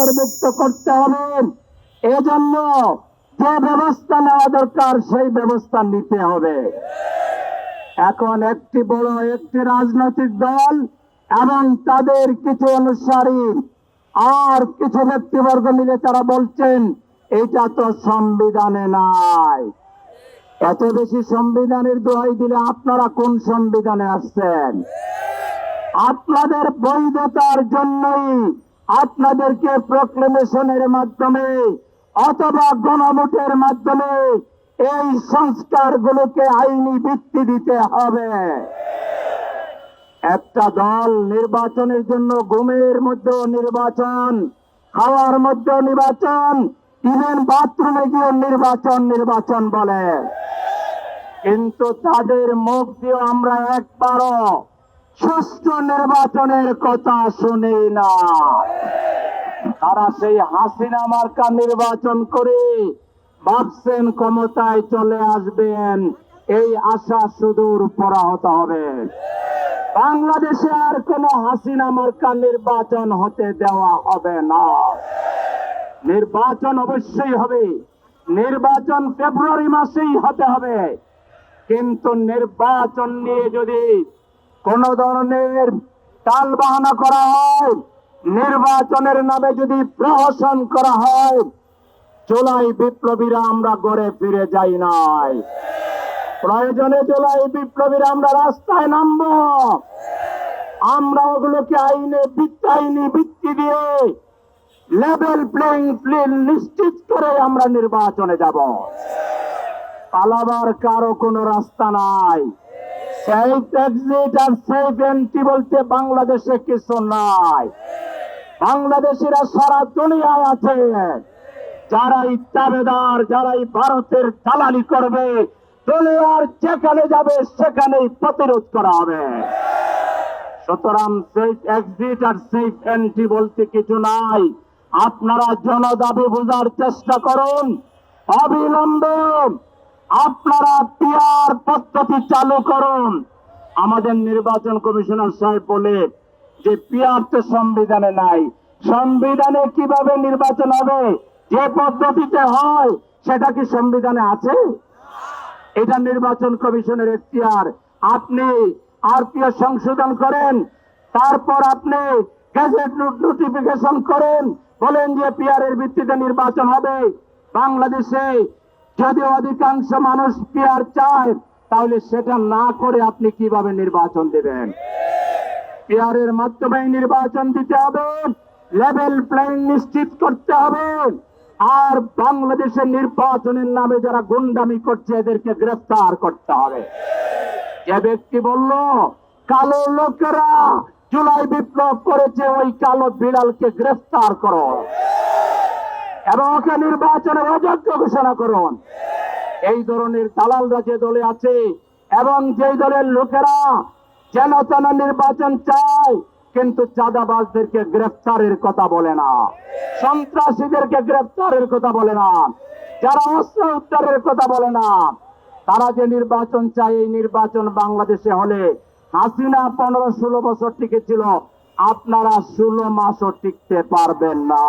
অন্তর্ভুক্ত করতে হবে। এজন্য যে ব্যবস্থা নেওয়া দরকার, সেই ব্যবস্থা নিতে হবে। এখন একটি বড়, একটি রাজনৈতিক দল এবং তাদের কিছু অনুসারী আর কিছু ব্যক্তিবর্গ মিলে তারা বলছেন, এটা তো সংবিধানে নাই। এত বেশি সংবিধানের দোহাই দিলে আপনারা কোন সংবিধানে আসছেন? আপনাদের বৈধতার জন্যই আপনাদেরকে প্রক্লেমেশনের মাধ্যমে অথবা গণভোটের মাধ্যমে এই সংস্কারগুলোকে আইনি ভিত্তি দিতে হবে। একটা দল নির্বাচনের জন্য ঘুমের মধ্যেও নির্বাচন খাওয়ার মধ্যে নির্বাচন ইভেন বাথরুমে গিয়ে নির্বাচন নির্বাচন বলে। কিন্তু তাদের মুখ দিয়ে আমরা একবারও সুষ্ঠু নির্বাচনের কথা শুনি না। তারা সেই হাসিনা মার্কা নির্বাচন করে ভাবছেন ক্ষমতায় চলে আসবেন। এই আশা সুদূর পরাহত হবে। বাংলাদেশে আর কোন হাসিনা মার্কা নির্বাচন হতে দেওয়া হবে না। নির্বাচন অবশ্যই হবে। নির্বাচন ফেব্রুয়ারি মাসেই হতে হবে। কিন্তু নির্বাচন নিয়ে যদি কোন ধরনের টাল বাহানা করা হয়। নির্বাচনের নামে যদি প্রহসন করা হয়, জুলাই বিপ্লবীরা আমরা গড়ে ফিরে যাই নাই। প্রয়োজনে জুলাই বিপ্লবীরা আমরা রাস্তায় নামবো। আমরা ওগুলোকে আইনে আইনি ভিত্তি দিয়ে লেভেল প্লেইং ফিল্ড নিশ্চিত করে আমরা নির্বাচনে যাব। পালাবার কারও কোনো রাস্তা নাই। সেফ এক্সিট আর সেফ এন্ট্রি বলতে বাংলাদেশে কিছু নাই। বাংলাদেশিরা সারা দুনিয়ায় আছে। যারাই এই দাবেদার যারা ভারতের দালালি করবে, দুনিয়ার যেখানে যাবে সেখানেই প্রতিরোধ করা হবে। সুতরাং সেফ এক্সিট আর সেফ এন্ট্রি বলতে কিছু নাই। আপনারা জনদাবি বোঝার চেষ্টা করুন। অবিলম্বে আপনারা পিয়ার পদ্ধতি চালু করুন। আমাদের নির্বাচন কমিশনার সাহেব বলে যে পিয়ার তো সংবিধানে নাই। সংবিধানে কীভাবে নির্বাচন হবে? যে পদ্ধতিতে হয়, সেটা কি সংবিধানে আছে? এটা নির্বাচন কমিশনের এখতিয়ার। আপনি আরপিও সংশোধন করেন, তারপর আপনি গেজেট নোটিফিকেশন করেন, বলেন যে পিআর এর ভিত্তিতে নির্বাচন হবে। বাংলাদেশে যদি অধিকাংশ মানুষ পিআর চায়, তাহলে সেটা না করে আপনি কীভাবে নির্বাচন দেবেন? পিআর এর মাধ্যমে নির্বাচন দিতে হবে লেভেল নিশ্চিত করতে হবে। আর বাংলাদেশের নির্বাচনের নামে যারা গুন্ডামি করছে, এদেরকে গ্রেফতার করতে হবে। যে ব্যক্তি বলল, কালো লোকেরা জুলাই বিপ্লব করেছে, ওই কালো বিড়ালকে গ্রেফতার করো। এবং ওকে নির্বাচনে অযোগ্য ঘোষণা করুন। এই ধরনের দালালরা যে দলে আছে এবং যেই দলের লোকেরা যেন তেন নির্বাচন চায়, কিন্তু চাঁদাবাজদেরকে গ্রেফতারের কথা বলে না। সন্ত্রাসীদেরকে গ্রেফতারের কথা বলে না। যারা অস্ত্র উদ্ধারের কথা বলে না। তারা যে নির্বাচন চায়, এই নির্বাচন বাংলাদেশে হলে হাসিনা পনেরো ষোলো বছর টিকেছিল আপনারা ষোলো মাসও টিকতে পারবেন না।